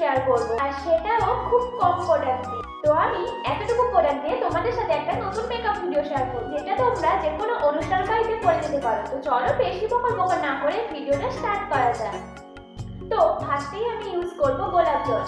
Share করব। আর সেটাও খুব কম প্রোডাক্ট দিয়ে তো আমি এতটুকু প্রোডাক্ট দিয়ে তোমাদের সাথে একটা নতুন মেকআপ ভিডিও শেয়ার করব, যেটা তোমরা যে কোনো অনুষ্ঠান বাড়িতে করে নিতে পারো। তো চলো বেশি বকর বকর না করে ভিডিওটা স্টার্ট করা যাক। তো ফার্স্টেই আমি ইউজ করব গোলাপ জল।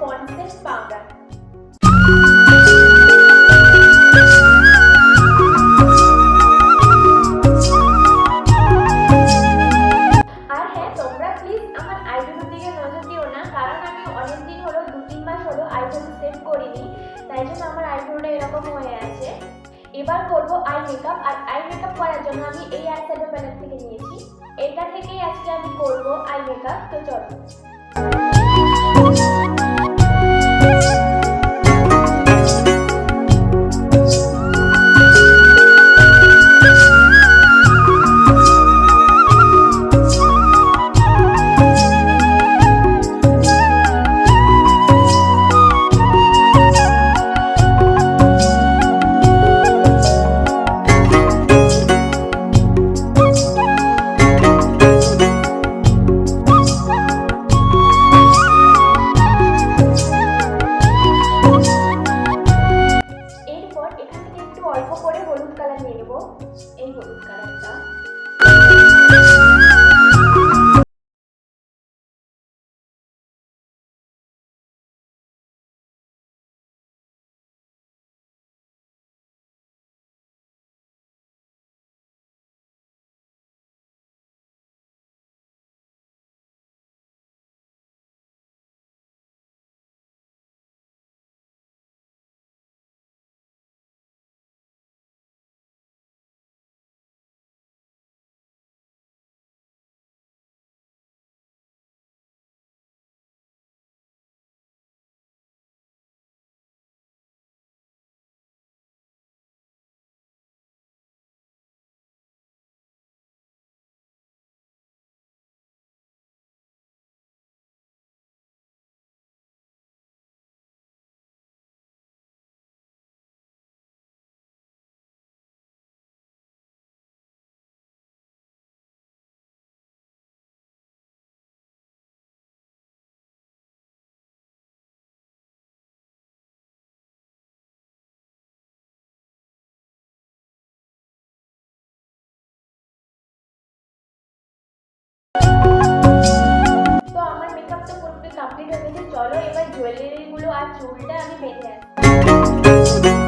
পন্সেস পাউডার। আর হ্যাঁ তোমরা প্লিজ আমার আইব্রোর দিকে নজর দিও না, কারণ আমি অনেক দিন হলো, দু তিন মাস হলো আইব্রো সেভ করিনি, তাই জন্য আমার আইব্রোটা এরকম হয়ে আছে। এবার করব আই মেকআপ আর আই মেকআপ করার জন্য আমি এই আই শ্যাডো প্যালেট থেকে নিয়েছি। এটা থেকেই আজকে আমি করব আই মেকআপ তো চলো। 英語から তো আমার মেকআপ তো পুরোপুরি কমপ্লিট হয়ে গেছে। চলো এবার জুয়েলারিগুলো আর চুলটা আমি বেঁধে আসি